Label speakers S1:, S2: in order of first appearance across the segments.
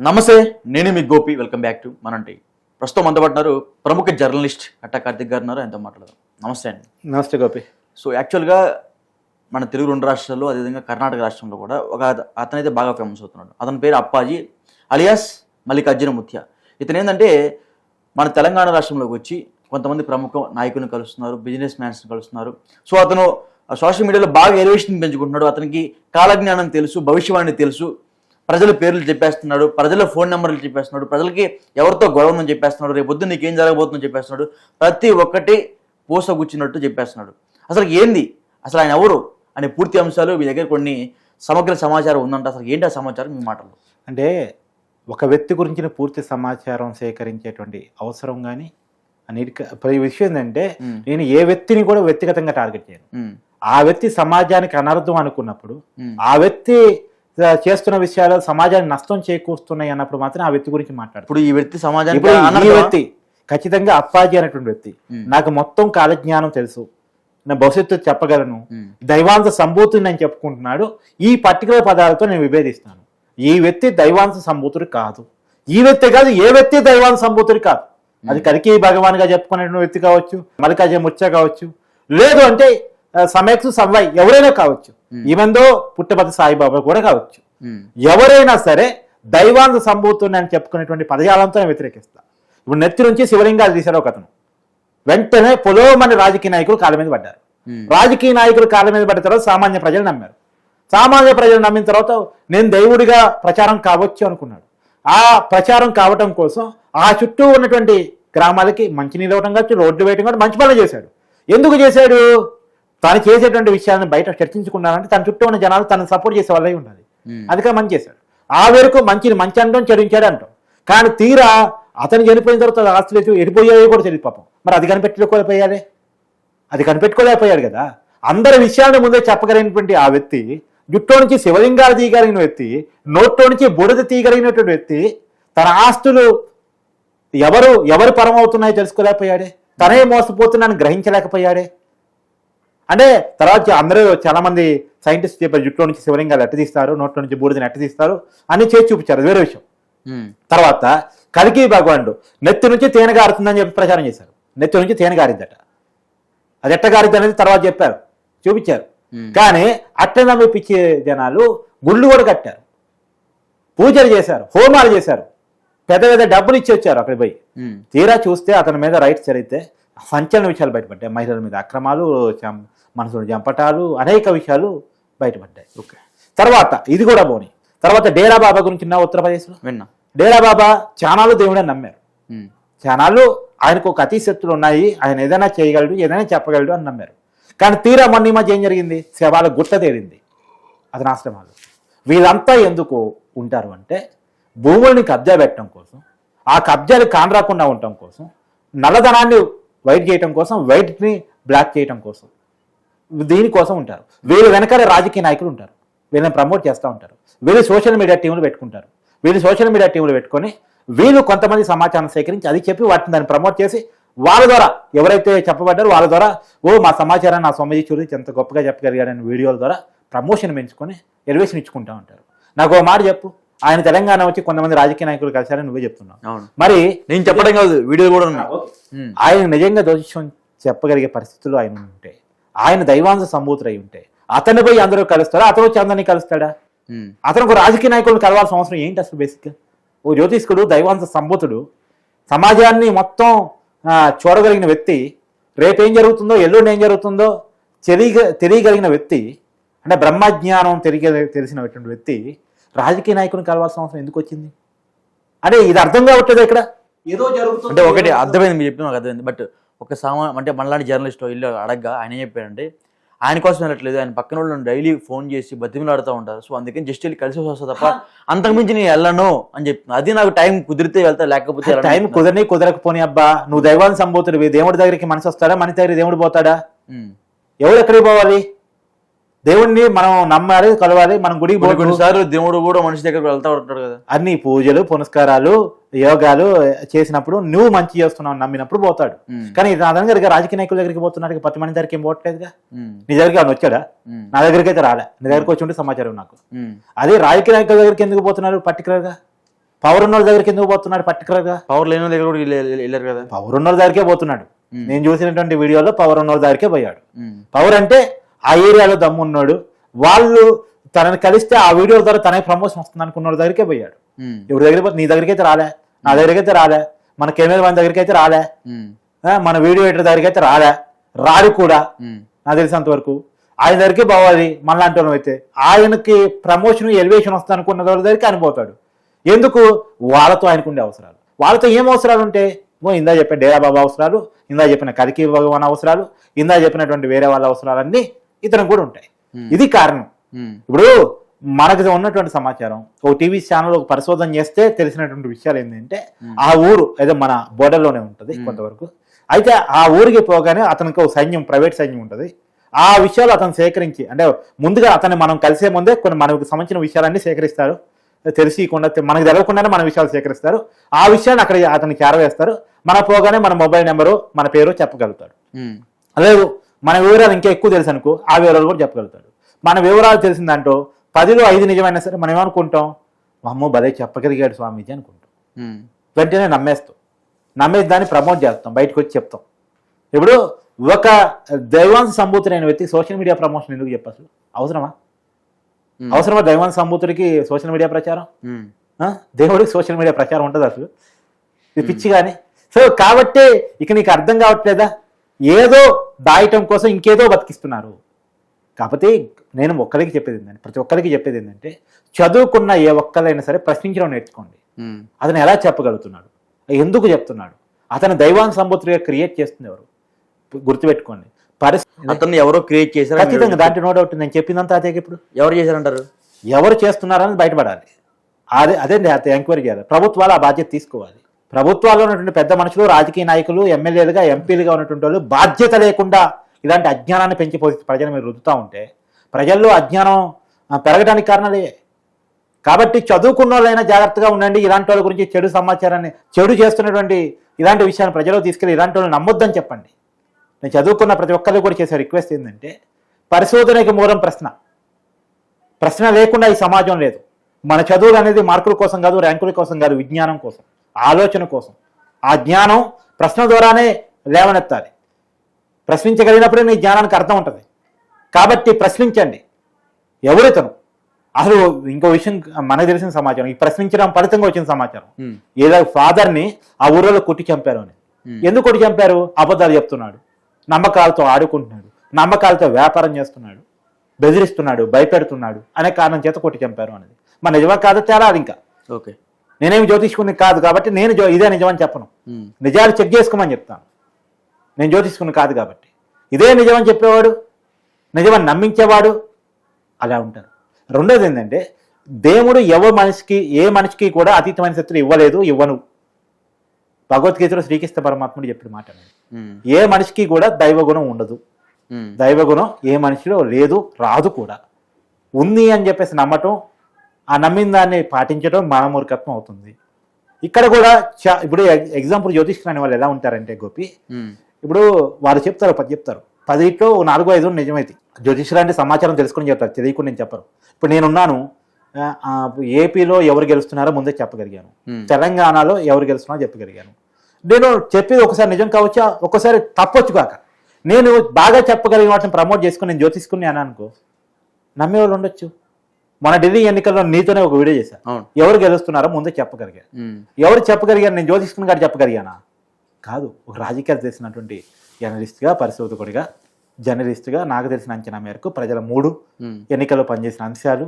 S1: నమస్తే నేను మీ గోపి. వెల్కమ్ బ్యాక్ టు మనంటి ప్రస్తుతం పడుతున్నారు ప్రముఖ జర్నలిస్ట్ అట్టా కార్తిక్ గారు ఉన్నారు. ఆయనతో మాట్లాడదాం. నమస్తే అండి.
S2: నమస్తే గోపి.
S1: సో యాక్చువల్గా మన తెలుగు రెండు రాష్ట్రాల్లో అదేవిధంగా కర్ణాటక రాష్ట్రంలో కూడా ఒక అత- అతనైతే బాగా ఫేమస్ అవుతున్నాడు. అతని పేరు అప్పాజీ అలియాస్ మల్లికార్జున ముత్య. ఇతను ఏంటంటే మన తెలంగాణ రాష్ట్రంలోకి వచ్చి కొంతమంది ప్రముఖ నాయకులను కలుస్తున్నారు బిజినెస్ మ్యాన్స్ని కలుస్తున్నారు. సో అతను సోషల్ మీడియాలో బాగా ఎలివేషన్ పెంచుకుంటున్నాడు. అతనికి కాలజ్ఞానం తెలుసు భవిష్యవాణి తెలుసు. ప్రజల పేర్లు చెప్పేస్తున్నాడు ప్రజల ఫోన్ నెంబర్లు చెప్పేస్తున్నాడు ప్రజలకి ఎవరితో గొడవ ఉందని చెప్పేస్తున్నాడు రేపు పొద్దున్న నీకేం జరగబోతుందని చెప్పేస్తున్నాడు ప్రతి ఒక్కటి పూసగుచ్చినట్టు చెప్పేస్తున్నాడు. అసలు ఏంది? అసలు ఆయన ఎవరు? అనే పూర్తి అంశాలు మీ దగ్గర కొన్ని సమగ్ర సమాచారం ఉందంట. అసలు ఏంటి ఆ సమాచారం? మీ మాటలు
S2: అంటే ఒక వ్యక్తి గురించిన పూర్తి సమాచారం సేకరించేటువంటి అవసరం కానీ ప్రతి విషయం ఏంటంటే. నేను ఏ వ్యక్తిని కూడా వ్యక్తిగతంగా టార్గెట్ చేయను. ఆ వ్యక్తి సమాజానికి అనర్థం అనుకున్నప్పుడు ఆ వ్యక్తి చేస్తున్న విషయాలు సమాజానికి నష్టం చేకూరుస్తున్నాయి అన్నప్పుడు మాత్రం ఆ వ్యక్తి గురించి మాట్లాడు
S1: ఇప్పుడు ఈ వ్యక్తి సమాజానికి?
S2: వ్యక్తి ఖచ్చితంగా అప్పాజీ అనేటువంటి వ్యక్తి. నాకు మొత్తం కాలజ్ఞానం తెలుసు. నా భవిష్యత్తు చెప్పగలను. దైవాంశ సంభూతుని అని చెప్పుకుంటున్నాడు. ఈ పర్టికులర్ పదాలతో నేను విభేదిస్తాను ఈ వ్యక్తి దైవాంశ సంభూతుడు కాదు. ఈ వ్యక్తి కాదు ఏ వ్యక్తి దైవాంశ సంభూతుడు కాదు. అది కరికి భగవాన్గా చెప్పుకునే వ్యక్తి కావచ్చు మల్లికార్జున ముచ్చ కావచ్చు. లేదు అంటే సమయక్సు సంవై ఎవరైనా కావచ్చు. ఈవెందో పుట్టపతి సాయిబాబా కూడా కావచ్చు. ఎవరైనా సరే దైవాంశ సంభూతుని అని చెప్పుకునేటువంటి పదజాలంతో నేను వ్యతిరేకిస్తా. ఇప్పుడు నెత్తి నుంచి శివలింగాలు తీశాడు ఒక అతను. వెంటనే పొలోమని రాజకీయ నాయకులు కాళ్ళ మీద పడ్డారు. రాజకీయ నాయకులు కాళ్ళ మీద పడిన తర్వాత సామాన్య ప్రజలు నమ్మారు. సామాన్య ప్రజలు నమ్మిన తర్వాత నేను దేవుడిగా ప్రచారం కావచ్చు అనుకున్నాడు. ఆ ప్రచారం కావటం కోసం ఆ చుట్టూ ఉన్నటువంటి గ్రామాలకి మంచినీళ్ళు ఇవ్వడం కావచ్చు రోడ్లు వేయడం కావచ్చు మంచి పనులు చేశాడు. ఎందుకు చేశాడు? తను చేసేటువంటి విషయాలను బయట చర్చించుకున్నారంటే తన చుట్టూ ఉన్న జనాలు తనను సపోర్ట్ చేసే వాళ్ళే ఉండాలి. అందుకే మంచి చేశాడు. ఆ వేరుకు మంచిని మంచి అంటాం చెడించాడు అంటాం. కానీ తీరా అతను చనిపోయిన తర్వాత ఆస్తులు ఎడిపోయాయో కూడా తెలియదు పాపం. మరి అది కనిపెట్టుకోలేకపోయాడే? అది కనిపెట్టుకోలేకపోయాడు కదా. అందరి విషయాలను ముందే చెప్పగలిగినటువంటి ఆ వ్యక్తి జుట్టో నుంచి శివలింగాలు తీయగలిగిన వ్యక్తి నోట్లో నుంచి బురద తీయగలిగినటువంటి వ్యక్తి తన ఆస్తులు ఎవరు ఎవరు పరమవుతున్నాయో తెలుసుకోలేకపోయాడే? తనే మోసపోతున్నాను గ్రహించలేకపోయాడే? అంటే తర్వాత అందరూ చాలా మంది సైంటిస్ట్ చెప్పారు జుట్లో నుంచి శివలింగాలు ఎట్ట తీస్తారు నోట్లో నుంచి బూడిదని ఎట్ట తీస్తారు అని చేసి చూపించారు వేరే విషయం. తర్వాత కలికి భగవానుడు నెత్తి నుంచి తేనె గారుతుందని చెప్పి ప్రచారం చేశారు. నెత్తి నుంచి తేనె గారిద్దట అది ఎట్ట గారిద్ది అనేది తర్వాత చెప్పారు చూపించారు. కానీ అట్ట నమ్మిపించే జనాలు గుళ్ళు కూడా కట్టారు. పూజలు చేశారు హోమాలు చేశారు. పెద్ద పెద్ద డబ్బులు ఇచ్చి వచ్చారు అక్కడ పోయి. తీరా చూస్తే అతని మీద రైట్స్ జరిగితే సంచలన విషయాలు బయటపడ్డాయి. మహిళల మీద అక్రమాలు మనసును చంపటాలు అనేక విషయాలు బయటపడ్డాయి.
S1: ఓకే.
S2: తర్వాత ఇది కూడా పోని. తర్వాత డేరా బాబా గురించి విన్నా ఉత్తరప్రదేశ్లో?
S1: విన్నా.
S2: డేరా బాబా చానాలు దేవుడని నమ్మారు చానాలు ఆయనకు ఒక అతిశక్తులు ఉన్నాయి. ఆయన ఏదైనా చేయగలడు ఏదైనా చెప్పగలడు అని నమ్మారు. కానీ తీరా మొన్న మధ్య ఏం జరిగింది? శవాల గుట్ట తేలింది. అతని ఆశ్రమాలు. వీళ్ళంతా ఎందుకు ఉంటారు అంటే భూముల్ని కబ్జా పెట్టడం కోసం ఆ కబ్జాలు కానరాకుండా ఉండటం కోసం నల్లధనాన్ని వైట్ చేయటం కోసం వైట్ని బ్లాక్ చేయటం కోసం. దీనికోసం ఉంటారు. వీళ్ళు వెనకాల రాజకీయ నాయకులు ఉంటారు. వీళ్ళని ప్రమోట్ చేస్తూ ఉంటారు. వీళ్ళు సోషల్ మీడియా టీములు పెట్టుకుంటారు. వీళ్ళు సోషల్ మీడియా టీములు పెట్టుకొని వీళ్ళు కొంతమంది సమాచారం సేకరించి అది చెప్పి వాటిని దాన్ని ప్రమోట్ చేసి వాళ్ళ ద్వారా ఎవరైతే చెప్పబడ్డారో వాళ్ళ ద్వారా ఓ మా సమాచారాన్ని నా సొమ్మజీ చూసి ఎంత గొప్పగా చెప్పగలిగాడని వీడియోల ద్వారా ప్రమోషన్ పెంచుకొని ఎలివేషన్ ఇచ్చుకుంటూ ఉంటారు. నాకు ఓ మాట చెప్పు. ఆయన తెలంగాణ వచ్చి కొంతమంది రాజకీయ నాయకులు కలిశారని నువ్వే చెప్తున్నావు. మరి
S1: నేను చెప్పడం కాదు వీడియో కూడా ఉన్నాయి. ఉమ్,
S2: ఆయన నిజంగా దోషం చెప్పగలిగే పరిస్థితుల్లో ఆయన ఉంటే ఆయన దైవాంశ సంభూతుడై ఉంటే అతను పోయి అందరూ కలుస్తాడా అతను వచ్చి అందరినీ కలుస్తాడా? అతను ఒక రాజకీయ నాయకులను కలవాల్సిన అవసరం ఏంటి అసలు బేసిక్గా ఓ జ్యోతిష్కుడు దైవాంశ సంభూతుడు సమాజాన్ని మొత్తం చూడగలిగిన వ్యక్తి రేపేం జరుగుతుందో ఎల్లుండి ఏం జరుగుతుందో తెలియగ తెలియగలిగిన వ్యక్తి అంటే బ్రహ్మజ్ఞానం తెలియ తెలిసినటువంటి వ్యక్తి రాజకీయ నాయకుని కలవాల్సిన అవసరం ఎందుకు వచ్చింది? అంటే ఇది అర్థం కావట్లేదు ఇక్కడ? ఏదో జరుగుతుంది.
S1: అంటే ఒకటి అర్థమైంది మీరు చెప్పిన నాకు అర్థమైంది. బట్ ఒక సామా అంటే మనలాంటి జర్నలిస్ట్ ఇల్లు అడగ్గా ఆయన ఏం చెప్పారంటే ఆయన కోసం వెళ్ళట్లేదు. ఆయన పక్కన వాళ్ళు డైలీ ఫోన్ చేసి బతిమలాడుతూ ఉంటారు. సో అందుకని జస్ట్ వెళ్ళి కలిసి వస్తా తప్ప అంతకుమించి నేను వెళ్ళను అని చెప్తున్నా. అది నాకు టైం కుదిరితే వెళ్తా లేకపోతే
S2: టైం. కుదరని కుదరకపోని అబ్బా నువ్వు దైవాన్ని సంబోతుడివి. దేవుడి దగ్గరికి మనిషి వస్తాడా? మన దగ్గర దేవుడు పోతాడా. ఎవడు ఎక్కడికి పోవాలి? దేవుణ్ణి మనం నమ్మాలి కలవాలి మనం గుడికి
S1: కొన్నిసార్లు దేవుడు కూడా మనిషి దగ్గరకు వెళ్తా ఉంటాడు కదా.
S2: అన్ని పూజలు పునస్కారాలు యోగాలు చేసినప్పుడు నువ్వు మంచి చేస్తున్నావు నమ్మినప్పుడు పోతాడు. కానీ నా దగ్గర రాజకీయ నాయకుల దగ్గరికి పోతున్నాడు పది మంది దగ్గరికి ఏం పోవట్లేదుగా నీ దగ్గరికి ఆయన వచ్చాడా? నా దగ్గరికి అయితే రాలే. నీ దగ్గరికి వచ్చి ఉంటే సమాచారం నాకు. అదే రాజకీయ నాయకుల దగ్గరికి ఎందుకు పోతున్నారు? పర్టికులర్గా పవర్ ఉన్న వాళ్ళ దగ్గరికి ఎందుకు పోతున్నాడు particular గా
S1: పవర్ లేని దగ్గర కూడా వెళ్ళ- వెళ్ళ- వెళ్ళారు కదా.
S2: పవర్ ఉన్న వాళ్ళ దగ్గరికే పోతున్నాడు. నేను చూసినటువంటి వీడియోలో పవర్ ఉన్న వాళ్ళ దగ్గరికే పోయాడు. పవర్ అంటే ఆ ఏరియాలో దమ్మున్నాడు. వాళ్ళు తనని కలిస్తే ఆ వీడియో ద్వారా తనకి ప్రమోషన్ వస్తుంది అనుకున్న వాళ్ళ దగ్గరికే పోయాడు. ఎవరి దగ్గర నీ దగ్గరికి అయితే రాలే. నా దగ్గరికి అయితే రాలే. మన కెమెరా మన దగ్గరికి అయితే రాలే మన వీడియో ఎడిటర్ దగ్గరికి అయితే రాలే. రాడు కూడా. నాకు తెలిసినంత వరకు ఆయన దగ్గరికి పోవాలి మనలాంటి వాళ్ళం అయితే. ఆయనకి ప్రమోషన్ ఎలివేషన్ వస్తుంది అనుకున్న వాళ్ళ దగ్గరికి ఆయన పోతాడు. ఎందుకు? వాళ్ళతో ఆయనకు ఉండే అవసరాలు. వాళ్ళతో ఏం అవసరాలు ఉంటే ఇందా చెప్పిన డేరా బాబా అవసరాలు ఇందా చెప్పిన కరికి భగవాన్ అవసరాలు ఇందా చెప్పినటువంటి వేరే వాళ్ళ అవసరాలన్నీ ఇతనికి కూడా ఉంటాయి. ఇది కారణం. ఇప్పుడు మనకు ఉన్నటువంటి సమాచారం ఒక టీవీ ఛానల్ ఒక పరిశోధన చేస్తే తెలిసినటువంటి విషయాలు ఏంటంటే ఆ ఊరు ఏదో మన బోర్డర్లోనే ఉంటుంది కొంతవరకు. అయితే ఆ ఊరికి పోగానే అతనికి ఒక సైన్యం ప్రైవేట్ సైన్యం ఉంటుంది. ఆ విషయాలు అతను సేకరించి అంటే ముందుగా అతన్ని మనం కలిసే ముందే కొన్ని మనకు సంబంధించిన విషయాలన్నీ సేకరిస్తారు. తెలిసికుండా మనకు తెలవకుండానే మన విషయాలు సేకరిస్తారు. ఆ విషయాన్ని అక్కడ అతనికి చేరవేస్తారు. మన పోగానే మన మొబైల్ నెంబరు మన పేరు చెప్పగలుగుతాడు. లేదు మన వివరాలు ఇంకా ఎక్కువ తెలుసు అనుకో ఆ వివరాలు కూడా చెప్పగలుగుతాడు. మన వివరాలు తెలిసిందంటో పదిలో ఐదు నిజమైనా సరే మనం ఏమనుకుంటాం? అమ్మో భలే చెప్పగలిగాడు స్వామీజీ అనుకుంటాం. వెంటనే నమ్మేస్తాం. నమ్మేసి దాన్ని ప్రమోట్ చేస్తాం బయటకు వచ్చి చెప్తాం. ఇప్పుడు ఒక దైవాంశ సంభూతుడైన వ్యక్తి సోషల్ మీడియా ప్రమోషన్ ఎందుకు చెప్పారు అవసరమా. అవసరమా దైవాంశ సంభూతుడికి సోషల్ మీడియా ప్రచారం? దేవుడికి సోషల్ మీడియా ప్రచారం ఉంటుంది అసలు? ఇది పిచ్చి కానీ సో కాబట్టి ఇక నీకు అర్థం కావట్లేదా? ఏదో దాయటం కోసం ఇంకేదో బతికిస్తున్నారు. కాకపోతే నేను ఒక్కరికి చెప్పేది ఏంటంటే ప్రతి ఒక్కరికి చెప్పేది ఏంటంటే చదువుకున్న ఏ ఒక్కరైనా సరే ప్రశ్నించడం నేర్చుకోండి. అతను ఎలా చెప్పగలుగుతున్నాడు? ఎందుకు చెప్తున్నాడు? అతను దైవాన్ సంబుద్ధిగా క్రియేట్ చేస్తుంది ఎవరు? గుర్తుపెట్టుకోండి. పరిస్థితి
S1: ఎవరో క్రియేట్ చేశారు
S2: ఖచ్చితంగా దాంట్లో నో డౌట్ నేను చెప్పిందంతా అదే ఇప్పుడు.
S1: ఎవరు చేశారంటారు?
S2: ఎవరు చేస్తున్నారని బయటపడాలి. అదే అదే ఎంక్వైరీ చేయాలి. ప్రభుత్వాలు ఆ బాధ్యత తీసుకోవాలి. ప్రభుత్వాల్లో ఉన్నటువంటి పెద్ద మనుషులు రాజకీయ నాయకులు ఎమ్మెల్యేలుగా ఎంపీలుగా ఉన్నటువంటి వాళ్ళు బాధ్యత లేకుండా ఇలాంటి అజ్ఞానాన్ని పెంచి ప్రజలు మీరు రుద్దుతూ ఉంటే ప్రజల్లో అజ్ఞానం పెరగడానికి కారణాలే కాబట్టి చదువుకున్న వాళ్ళైనా జాగ్రత్తగా ఉండండి. ఇలాంటి వాళ్ళ గురించి చెడు సమాచారాన్ని చెడు చేస్తున్నటువంటి ఇలాంటి విషయాన్ని ప్రజలకు తీసుకెళ్ళి ఇలాంటి వాళ్ళు నమ్మొద్దని చెప్పండి. నేను చదువుకున్న ప్రతి ఒక్కరికి కూడా చేసే రిక్వెస్ట్ ఏంటంటే పరిశోధనకి మూలం ప్రశ్న. ప్రశ్న లేకుండా ఈ సమాజం లేదు. మన చదువులు అనేది మార్కుల కోసం కాదు ర్యాంకుల కోసం కాదు విజ్ఞానం కోసం. ఆలోచన కోసం. ఆ జ్ఞానం ప్రశ్న ద్వారానే లేవనెత్తాలి. ప్రశ్నించగలిగినప్పుడే నీ జ్ఞానానికి అర్థం ఉంటుంది. కాబట్టి ప్రశ్నించండి. ఎవరితను అసలు ఇంకో విషయం మనకు తెలిసిన సమాచారం ఈ ప్రశ్నించడం ఫలితంగా వచ్చిన సమాచారం. ఏదో ఫాదర్ని ఆ ఊరిలో కొట్టి చంపారు అని. ఎందుకు కొట్టి చంపారు? అబద్ధాలు చెప్తున్నాడు. నమ్మకాలతో ఆడుకుంటున్నాడు. నమ్మకాలతో వ్యాపారం చేస్తున్నాడు. బెదిరిస్తున్నాడు భయపెడుతున్నాడు. అనే కారణం చేత కొట్టి చంపారు అనేది. మన నిజమా కాదో తేలాలి ఇంకా?
S1: ఓకే.
S2: నేనేమి జ్యోతిష్కుని కాదు కాబట్టి నేను ఇదే నిజమని చెప్పను. నిజాలు చెక్ చేసుకోమని చెప్తాను. నేను జ్యోతిష్కుని కాదు కాబట్టి. ఇదే నిజమని చెప్పేవాడు నిజమని నమ్మించేవాడు అలా ఉంటారు. రెండోది ఏంటంటే దేవుడు ఎవరి మనిషికి ఏ మనిషికి కూడా అతీతమైన శక్తులు ఇవ్వలేదు ఇవ్వను. భగవద్గీతలో శ్రీకృష్ణ పరమాత్ముడు చెప్పిన మాట. ఏ మనిషికి కూడా దైవగుణం ఉండదు. దైవగుణం ఏ మనిషిలో లేదు రాదు కూడా. ఉంది అని చెప్పేసి నమ్మటం ఆ నమ్మిన దాన్ని పాటించడం మానమూర్ఖత్వం అవుతుంది. ఇక్కడ కూడా ఇప్పుడు ఎగ్- ఎగ్జాంపుల్ జ్యోతిష్కులు అనే వాళ్ళు ఎలా ఉంటారంటే గోపి. ఇప్పుడు వాళ్ళు చెప్తారు పది చెప్తారు. పదిట్లో నాలుగు ఐదు నిజమైతే. జ్యోతిష్యులు అంటే సమాచారం తెలుసుకుని చెప్తారు తెలియకుండా నేను చెప్పరు ఇప్పుడు నేనున్నాను ఏపీలో ఎవరు గెలుస్తున్నారో ముందే చెప్పగలిగాను. తెలంగాణలో ఎవరు గెలుస్తున్నారో చెప్పగలిగాను. నేను చెప్పేది ఒకసారి నిజం కావచ్చు? ఒక్కసారి తప్పొచ్చు కాక. నేను బాగా చెప్పగలిగిన వాటిని ప్రమోట్ చేసుకుని నేను జ్యోతిష్కుని అని అనుకో నమ్మేవాళ్ళు ఉండొచ్చు. మన ఢిల్లీ ఎన్నికల్లో నీతోనే ఒక వీడియో చేశాను
S1: అవును.
S2: ఎవరు గెలుస్తున్నారో ముందే చెప్పగలిగాను
S1: ఉమ్.
S2: ఎవరు చెప్పగలిగాను నేను జ్యోతిష్కుని గారు చెప్పగలిగానా? కాదు. ఒక రాజకీయాలు తెలిసినటువంటి జర్నలిస్ట్గా పరిశోధకుడిగా జర్నలిస్ట్గా నాకు తెలిసిన అంచనా మేరకు ప్రజల మూడు. ఎన్నికల్లో పనిచేసిన అంశాలు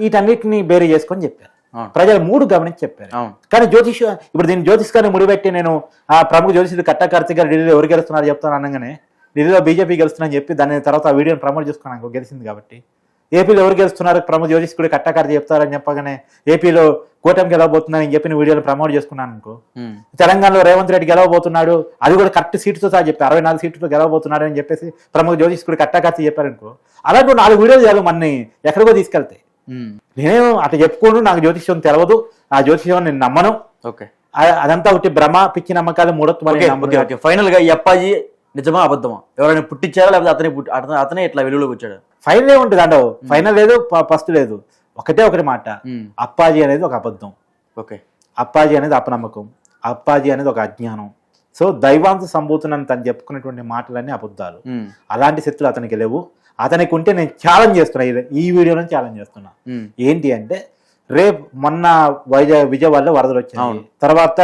S2: వీటన్నిటిని బేరీ చేసుకొని చెప్పారు. ప్రజలు మూడు గమనించి చెప్పారు. కానీ జ్యోతిష్ ఇప్పుడు దీన్ని జ్యోతిష్ గారిని ముడిపెట్టి నేను ఆ ప్రముఖ జ్యోతిషుడు కట్టా కార్తీక్ గారు ఢిల్లీలో ఎవరు గెలుస్తున్నారు చెప్తాను అనగానే ఢిల్లీలో బీజేపీ గెలుస్తుందని చెప్పి దాని తర్వాత ఆ వీడియోని ప్రమోట్ చేసుకున్నాను గెలిచింది కాబట్టి ఏపీలో ఎవరు గెలుస్తున్నారు? ప్రముఖ జ్యోతిష్కుడు కట్టా కార్తీ చెప్తారని చెప్పగానే ఏపీలో కూటమి గెలవబోతుందని చెప్పిన వీడియోని ప్రమోట్ చేసుకున్నాను అనుకో. తెలంగాణలో రేవంత్ రెడ్డి గెలవబోతున్నాడు. అది కూడా కరెక్ట్ సీటుతో సహా చెప్పి అరవై నాలుగు సీట్లతో గెలవబోతున్నాడు అని చెప్పేసి ప్రముఖ జ్యోతిష్కుడు కట్టాకత్తి చెప్పారనుకో అలాంటి నాలుగు వీడియోలు చాలు మనని ఎక్కడికో తీసుకెళ్తాయి. నేనేం అటు చెప్పుకోను నాకు జ్యోతిష్యం తెలవదు. ఆ జ్యోతిష్యం నేను నమ్మను.
S1: ఓకే.
S2: అదంతా ఒకటి భ్రమ పిచ్చి నమ్మకాలు మూఢత్వం
S1: ఫైనల్గా ఈ అప్పాజీ నిజమా అబద్ధమా? ఎవరైనా పుట్టించారా? లేకపోతే అతనే పుట్టి అతనే- అతనే ఇట్లా వెలుగులోకి వచ్చాడు?
S2: ఫైనల్ ఏముంటుంది అంటే ఫైనల్ లేదు ఫస్ట్ లేదు. ఒకటే ఒకటి మాట. అప్పాజీ అనేది ఒక అబద్ధం.
S1: ఓకే.
S2: అప్పాజీ అనేది అపనమ్మకం. అప్పాజీ అనేది ఒక అజ్ఞానం. సో దైవాంశ సంభూతునని తను చెప్పుకునేటువంటి మాటలన్నీ అబద్ధాలు. అలాంటి శక్తులు అతనికి లేవు. అతనికి ఉంటే నేను ఛాలెంజ్ చేస్తున్నా. ఈ వీడియోలో ఛాలెంజ్ చేస్తున్నా. ఏంటి అంటే రేపు మొన్న వైజాగ్ విజయవాడలో వరదలు వచ్చాయి. తర్వాత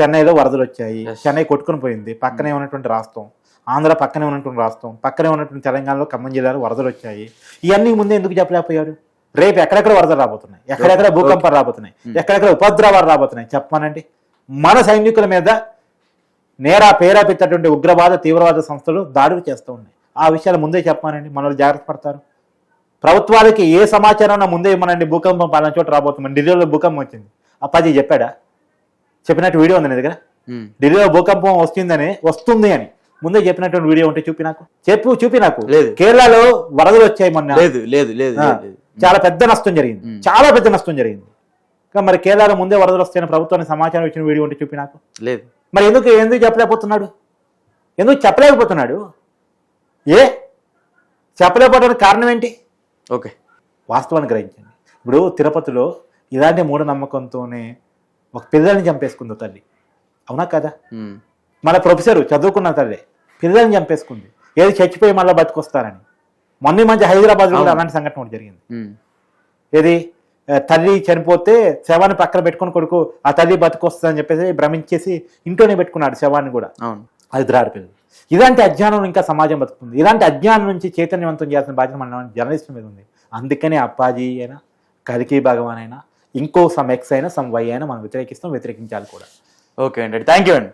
S2: చెన్నైలో వరదలు వచ్చాయి. చెన్నై కొట్టుకుని పోయింది. పక్కనే ఉన్నటువంటి రాష్ట్రం. ఆంధ్ర పక్కనే ఉన్నటువంటి రాష్ట్రం. పక్కనే ఉన్నటువంటి తెలంగాణలో ఖమ్మం జిల్లాలో వరదలు వచ్చాయి. ఇవన్నీ ముందే ఎందుకు చెప్పలేకపోయాడు రేపు ఎక్కడెక్కడ వరదలు రాబోతున్నాయి? ఎక్కడెక్కడ భూకంపాలు రాబోతున్నాయి? ఎక్కడెక్కడ ఉపద్రవాలు రాబోతున్నాయి? చెప్పానండి మన సైనికుల మీద నేరా పేరా పెట్టేటువంటి ఉగ్రవాద తీవ్రవాద సంస్థలు దాడులు చేస్తూ ఉన్నాయి. ఆ విషయాలు ముందే చెప్పానండి మనల్ని జాగ్రత్త పడతారు. ప్రభుత్వాలకి ఏ సమాచారం ముందే ఇవ్వనండి భూకంపం పలానా చోట రాబోతుంది. ఢిల్లీలో భూకంపం వచ్చింది. అప్పాజీ చెప్పాడా? చెప్పినట్టు వీడియో ఉంది నీ దగ్గర. ఢిల్లీలో భూకంపం వస్తుందని వస్తుంది అని ముందే చెప్పినటువంటి వీడియో ఉంటే చూపి నాకు. చెప్పు చూపి నాకు.
S1: లేదు.
S2: కేరళలో వరదలు వచ్చాయి మొన్న.
S1: లేదు లేదు లేదు
S2: చాలా పెద్ద నష్టం జరిగింది. చాలా పెద్ద నష్టం జరిగింది. ఇంకా మరి కేరళలో ముందే వరదలు వస్తాయని ప్రభుత్వానికి సమాచారం ఇచ్చిన వీడియో ఉంటే చూపి నాకు.
S1: లేదు.
S2: మరి ఎందుకు ఎందుకు చెప్పలేకపోతున్నాడు? ఎందుకు చెప్పలేకపోతున్నాడు? ఏ? చెప్పలేకపోవడానికి కారణం ఏంటి?
S1: ఓకే.
S2: వాస్తవాన్ని గ్రహించండి ఇప్పుడు తిరుపతిలో ఇలాంటి మూఢనమ్మకంతోనే ఒక పిల్లల్ని చంపేసుకుంది తల్లి. అవునా కదా? మన ప్రొఫెసర్ చదువుకున్న తల్లి పిల్లల్ని చంపేసుకుంది. ఏది చచ్చిపోయి మళ్ళీ బతికొస్తారని. మొన్న మధ్య హైదరాబాద్లో కూడా. అలాంటి సంఘటన ఒకటి జరిగింది. ఏది? తల్లి చనిపోతే శవాన్ని పక్కన పెట్టుకొని కొడుకు ఆ తల్లి బతికొస్తుందని చెప్పేసి భ్రమించేసి ఇంట్లోనే పెట్టుకున్నాడు శవాన్ని కూడా. అది ద్రాడి పిల్లలు ఇలాంటి అజ్ఞానం ఇంకా సమాజం బతుకుతుంది. ఇలాంటి అజ్ఞానం నుంచి చైతన్యవంతం చేయాల్సిన బాధ్యత మన జర్నలిస్ట్ మీద ఉంది. అందుకనే అప్పాజీ అయినా కలికి భగవాన్ అయినా ఇంకో సమ్ ఎక్స్ అయినా సమ్ వై అయినా మనం వ్యతిరేకిస్తాం వ్యతిరేకించాలి కూడా.
S1: ఓకే అండి. థ్యాంక్ యూ అండి.